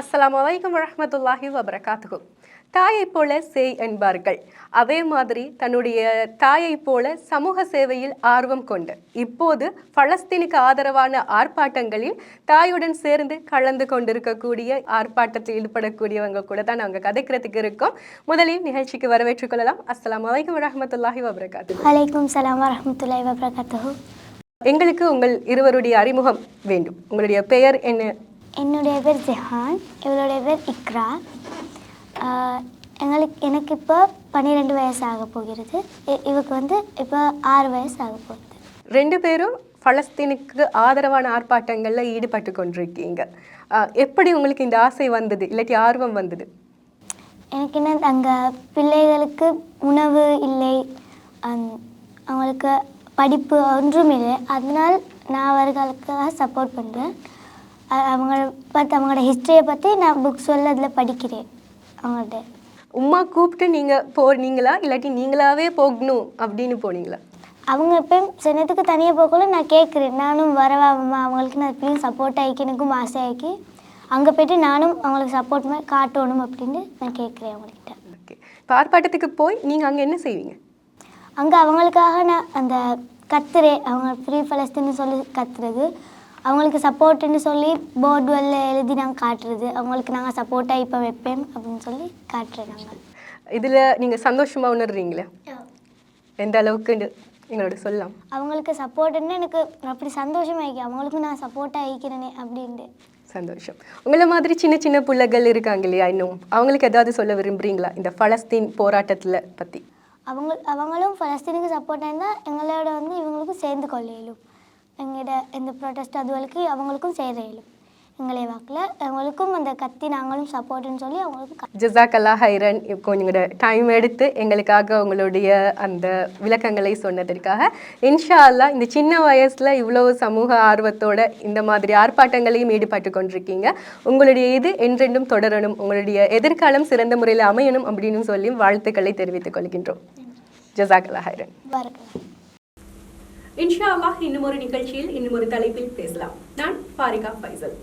அஸ்ஸலாமு அலைக்கும் வரஹ்மத்துல்லாஹி வபரகாத்துஹு தாயை போல சேய் என்பார்கள். அதே மாதிரி தன்னுடைய தாயை போல சமூக சேவையில் ஆர்வம் கொண்டு. இப்போது பலஸ்தீனுக்கு ஆதரவான ஆர்ப்பாட்டங்களில் தாயுடன் சேர்ந்து கலந்து கொண்டிருக்கக்கூடிய ஆர்ப்பாட்டத்தில் ஈடுபடக்கூடியவங்க கூட தான் நாங்கள் கதைக்கிறதுக்கு இருக்கோம். முதலில் நிகழ்ச்சிக்கு வரவேற்றுக் கொள்ளலாம். அஸ்ஸலாமு அலைக்கும் வரஹ்மத்துல்லாஹி வபரகாத்துஹு வலைக்கும் சலாம் வரமத்துல்லாய் வபரகாத்துஹு. எங்களுக்கு உங்கள் இருவருடைய அறிமுகம் வேண்டும். உங்களுடைய பெயர் என்ன? என்னுடைய பேர் ஜெஹான் இவளுடைய பேர் இக்ரா. எங்களுக்கு எனக்கு இப்போ பன்னிரெண்டு வயசு ஆக போகிறது. இ- இவக்கு வந்து இப்போ ஆறு வயசு ஆக போகுது. ரெண்டு பேரும் பலஸ்தீனுக்கு ஆதரவான ஆர்ப்பாட்டங்களில் ஈடுபட்டு கொண்டிருக்கீங்க. எப்படி உங்களுக்கு இந்த ஆசை வந்தது? இல்லாட்டி ஆர்வம் வந்தது? எனக்கு என்ன அங்கே பிள்ளைகளுக்கு உணவு இல்லை. அவங்களுக்கு படிப்பு ஒன்றும் இல்லை. அதனால் நான் அவர்களுக்காக சப்போர்ட் பண்ணுறேன் அவங்கள பற்றி அவங்களோட ஹிஸ்ட்ரியை பற்றி நான் புக்ஸ் சொல்ல அதில் படிக்கிறேன். அவங்கள்ட்ட. உம்மா கூப்பிட்டு நீங்கள்? போனீங்களா இல்லாட்டி நீங்களாவே போகணும் அப்படின்னு போனீங்களா? அவங்க எப்பயும் சின்னத்துக்கு தனியாக போகக்குள்ள நான் கேட்குறேன். நானும் வரவா அவங்களுக்கு நான் எப்படியும் சப்போர்ட் ஆகி எனக்கும் ஆசை ஆகி அங்கே போயிட்டு நானும் அவங்களுக்கு சப்போர்ட் மாதிரி காட்டணும் அப்படின்னு நான் கேட்குறேன் அவங்கக்கிட்ட ஓகே இப்போ ஆர்ப்பாட்டத்துக்கு போய் நீங்கள் அங்கே என்ன செய்வீங்க? அங்கே அவங்களுக்காக நான் அந்த கத்துறேன். அவங்க ஃப்ரீ பலஸ்தீன்னு சொல்லி கத்துறது. அவங்களுக்கு சப்போர்ட்டுன்னு சொல்லி போர்டு வெல்ல எழுதி நாங்கள் காட்டுறது. அவங்களுக்கு நாங்கள் சப்போர்ட்டாக இப்போ வைப்பேன் அப்படின்னு சொல்லி காட்டுறேன் நாங்கள் இதில் நீங்கள் சந்தோஷமாக உணர்றீங்களா? எந்த அளவுக்கு எங்களோட சொல்லலாம். அவங்களுக்கு சப்போர்ட்டுன்னு எனக்கு அப்படி சந்தோஷமாயிக்கி அவங்களுக்கும் நான் சப்போர்ட்டாக ஆகிக்கிறேனே அப்படின்ட்டு. சந்தோஷம். உங்களை மாதிரி சின்ன சின்ன பிள்ளைகள் இருக்காங்க இல்லையா இன்னும்? அவங்களுக்கு ஏதாவது சொல்ல விரும்புறீங்களா? இந்த பலஸ்தீன் போராட்டத்தில் பற்றி அவங்க அவங்களும் பலஸ்தீனுக்கு சப்போர்ட் இருந்தால் எங்களோட வந்து இவங்களுக்கும் சேர்ந்து கொள்ள இயலும் எங்களோட இந்த ப்ரொட்டஸ்ட் அதுவரைக்கும் அவங்களுக்கும் சேர இயலும் எங்களை வாக்கில் அவங்களுக்கும் அந்த கத்தி நாங்களும் சப்போர்ட்டுன்னு சொல்லி அவங்களுக்கும் க- ஜசாக்கல்லா ஹைரன் கொஞ்சம் டைம் எடுத்து எங்களுக்காக உங்களுடைய அந்த விளக்கங்களை சொன்னதற்காக இன்ஷா அல்லாஹ் இந்த சின்ன வயசில் இவ்வளவு சமூக ஆர்வத்தோட இந்த மாதிரி ஆர்ப்பாட்டங்களையும் ஈடுபட்டு கொண்டிருக்கீங்க. உங்களுடைய இது என்றென்றும் தொடரணும். உங்களுடைய எதிர்காலம் சிறந்த முறையில் அமையணும் அப்படின்னு சொல்லி வாழ்த்துக்களை தெரிவித்துக் கொள்கின்றோம். ஜசாக்கல்லா ஹைரன். வரக்கலாம் இன்ஷா அல்லாஹ் இன்னும் ஒரு நிகழ்ச்சியில் இன்னும் ஒரு தலைப்பில் பேசலாம். நான் பாரிகா ஃபைசல்.